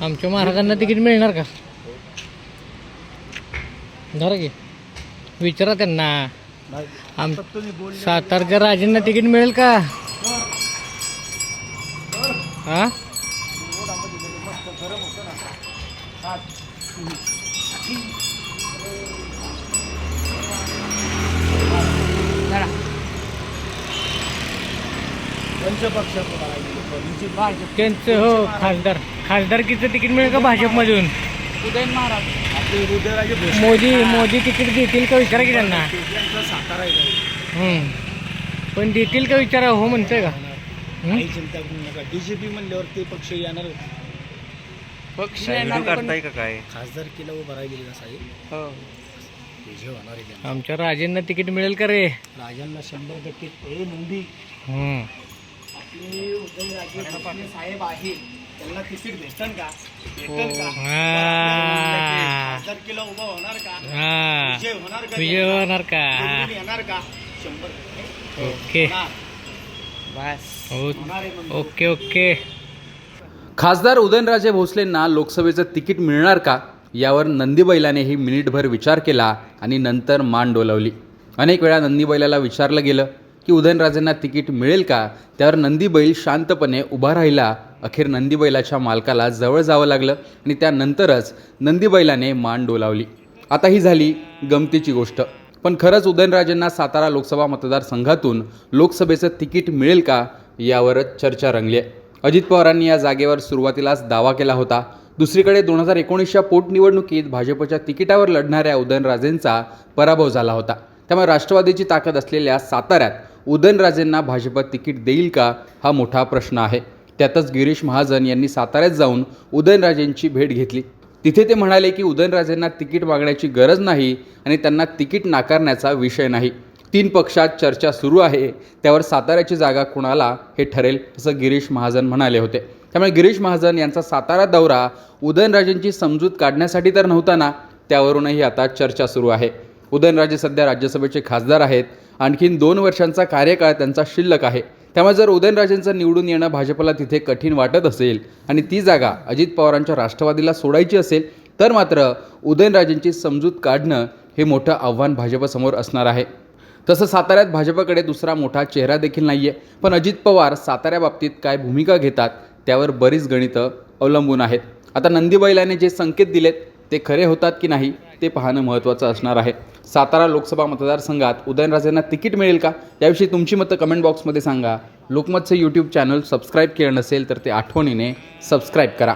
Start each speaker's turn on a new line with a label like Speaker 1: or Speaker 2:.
Speaker 1: आमच्या महाराजांना तिकीट मिळणार का? धरा की. विचारा त्यांना. आम सातारच्या राजेंना तिकीट मिळेल का? हा? त्यांचं हो खासदार. खासदारकीचं तिकीट मिळेल का भाजपमधून?
Speaker 2: उदयन महाराज. आपले हृदयराजे भोसले.
Speaker 1: मोदी मोदी तिकीट देतील का विचारा की त्यांना?
Speaker 2: त्यांचा सातारा आहे
Speaker 1: हम्म. पण देतील का विचारा हो म्हणतोय का? हम्म?
Speaker 2: काही चिंता करू नका. बीजेपी म्हणल्यावर ते पक्ष येणार
Speaker 3: पक्ष काढताय का काय?
Speaker 2: खासदार केला उभा राहिलेला साहेब?
Speaker 3: हो.
Speaker 2: होणार आहे.
Speaker 1: आमच्या राजेंना तिकीट मिळेल का रे?
Speaker 2: राजांना शंभर टक्के ए नंदी.
Speaker 1: हम्म.
Speaker 2: आपले भोसले साहेब त्यांना तिकीट भेटन का भेटन का खासदार उभा होणार का विजय होणार का
Speaker 1: विजय होणार का
Speaker 2: निवडून येणार का शंभर टक्के
Speaker 1: ओके
Speaker 2: होणार.
Speaker 3: बस
Speaker 2: होणार आहे
Speaker 1: ओके ओके
Speaker 4: खासदार उदयनराजे भोसलेंना लोकसभेचं तिकीट मिळणार का यावर नंदीबैलानेही मिनिटभर विचार केला आणि नंतर मान डोलावली अनेक वेळा नंदीबैलाला विचारलं गेलं की उदयनराजेंना तिकीट मिळेल का? त्यावर नंदीबैल शांतपणे उभा राहिला. अखेर नंदीबैलाच्या मालकाला जवळ जावं लागलं आणि त्यानंतरच नंदीबैलाने मान डोलावली. आता ही झाली गमतीची गोष्ट. पण खरंच उदयनराजेंना सातारा लोकसभा मतदारसंघातून लोकसभेचं तिकीट मिळेल का यावरच चर्चा रंगली आहे अजित पवारांनी या जागेवर सुरुवातीलाच दावा केला होता. दुसरीकडे दोन हजार एकोणीसच्या पोटनिवडणुकीत भाजपच्या तिकिटावर लढणाऱ्या उदयनराजेंचा पराभव झाला होता. त्यामुळे राष्ट्रवादीची ताकद असलेल्या साताऱ्यात उदयनराजेंना भाजप तिकीट देईल का हा मोठा प्रश्न आहे. त्यातच गिरीश महाजन यांनी साताऱ्यात जाऊन उदयनराजेंची भेट घेतली. तिथे ते म्हणाले की उदयनराजेंना तिकीट मागण्याची गरज नाही आणि त्यांना तिकीट नाकारण्याचा विषय नाही. तीन पक्षात चर्चा सुरू आहे. त्यावर साताऱ्याची जागा कुणाला हे ठरेल? असं गिरीश महाजन म्हणाले होते. त्यामुळे गिरीश महाजन यांचा सातारा दौरा उदयनराजेंची समजूत काढण्यासाठी तर नव्हता ना त्यावरूनही आता चर्चा सुरू आहे. उदयनराजे सध्या राज्यसभेचे खासदार आहेत. आणखीन दोन वर्षांचा कार्यकाळ त्यांचा शिल्लक आहे. त्यामुळे जर उदयनराजेंचं निवडून येणं भाजपला तिथे कठीण वाटत असेल आणि ती जागा अजित पवारांच्या राष्ट्रवादीला सोडायची असेल तर मात्र उदयनराजेंची समजूत काढणं हे मोठं आव्हान भाजपसमोर असणार आहे. तसं साताऱ्यात भाजपकडे दुसरा मोठा चेहरा देखील नाही आहे पण अजित पवार साताऱ्याबाबतीत काय भूमिका घेतात त्यावर बरीच गणितं अवलंबून आहेत. आता नंदीबैलाने जे संकेत दिलेत ते खरे होतात की नाही? ते पाहणं महत्त्वाचं असणार आहे. सातारा लोकसभा मतदारसंघात उदयनराजेंना तिकीट मिळेल का? याविषयी तुमची मतं कमेंट बॉक्समध्ये सांगा. लोकमतचं यूट्यूब चॅनल सबस्क्राईब केलं नसेल तर ते आठवणीने सबस्क्राईब करा.